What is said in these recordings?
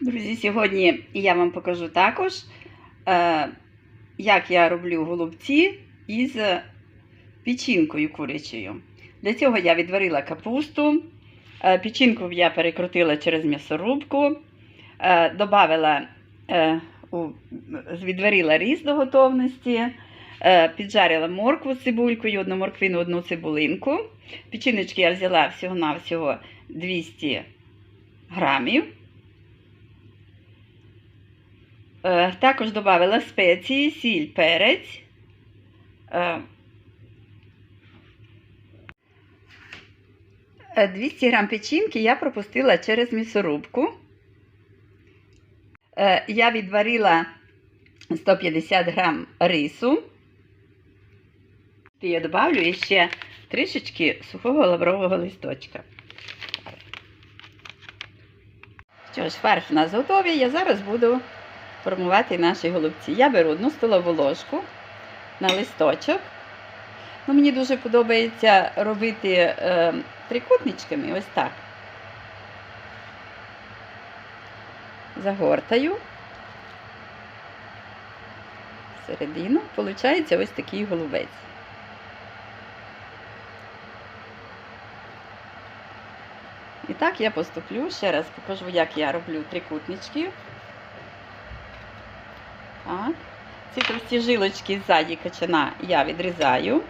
Друзі, сьогодні я вам покажу також, е, як я роблю голубці із печінкою курячою. Для цього я відварила капусту, е, печінку я перекрутила через м'ясорубку, е, добавила, е, відварила різ до готовності, піджарила моркву з цибулькою, одну морквину, одну цибулинку. Печіночки я взяла всього-навсього 200 грамів. Е, Також додала спеції, сіль, перець. Е, е, 200 грам печінки я пропустила через м'ясорубку. Е, Я відварила 150 грам рису. І я додавлю ще трішечки сухого лаврового листочка. Що ж, фарш у нас готовий. Я зараз буду формувати наші голубці. Я беру одну столову ложку на листочок. Ну, мені дуже подобається робити е, трикутничками, ось так. Загортаю середину, виходить ось такий голубець. І так я поступлю. Ще раз покажу, як я роблю трикутнички. Так. Ці товсті жилочки ззаді качана я відрізаю.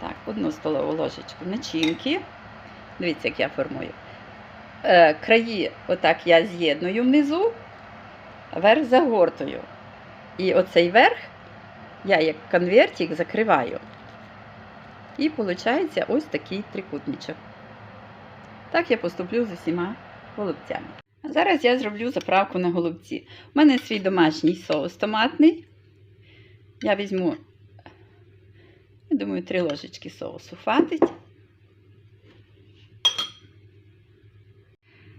Так, одну столову ложечку начинки. Дивіться, як я формую. Е, краї, отак я з'єдную внизу, верх загортую. І оцей верх я як конвертик закриваю. І виходить ось такий трикутничок. Так я поступлю з усіма голубцями. А зараз я зроблю заправку на голубці. У мене свій домашній соус томатний. Я візьму, я думаю, три ложечки соусу хватить.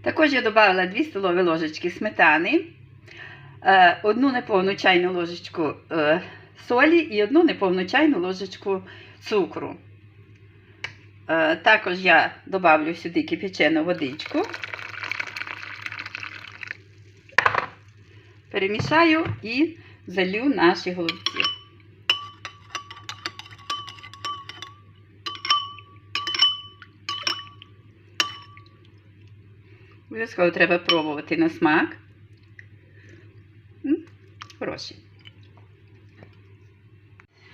Також я додала 2 столові ложечки сметани, е, одну неповну чайну ложечку е, солі і одну неповну чайну ложечку цукру. Е, Також я добавлю сюди кипячену водичку. Перемішаю і залю наші голубці. Обов'язково треба пробувати на смак. Хороші.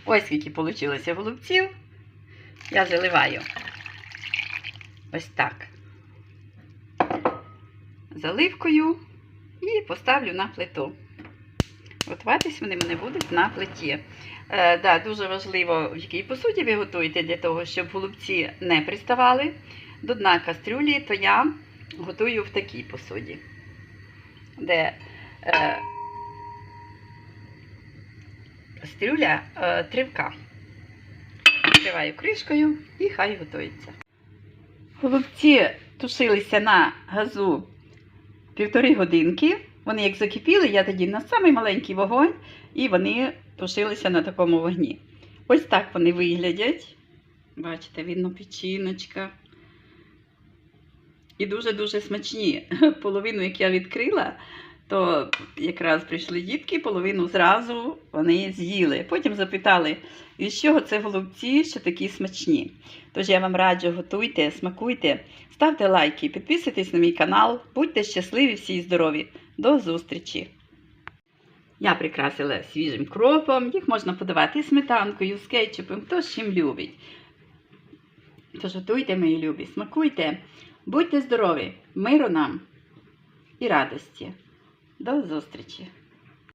Ось скільки вийшло голубців. Я заливаю ось так заливкою і поставлю на плиту. Готуватись вони мене будуть на плиті. Е, да, дуже важливо, в якій посуді ви готуєте для того, щоб голубці не приставали до дна кастрюлі, то я готую в такій посуді, де е, кастрюля е, тривка. Накриваю кришкою і хай готується. Голубці тушилися на газу півтори годинки. Вони як закипіли, я тоді на самий маленький вогонь, і вони тушилися на такому вогні. Ось так вони виглядять. Бачите, видно печіночка. І дуже-дуже смачні. Половину, як я відкрила, то якраз прийшли дітки, половину зразу вони з'їли. Потім запитали, від чого це голубці, що такі смачні. Тож я вам раджу, готуйте, смакуйте, ставте лайки, підписуйтесь на мій канал, будьте щасливі всі і здорові. До зустрічі! Я прикрасила свіжим кропом, їх можна подавати сметанкою, з кетчупом, хто з чим любить. Тож готуйте, мої любі, смакуйте, будьте здорові, миру нам і радості. До зустрічі!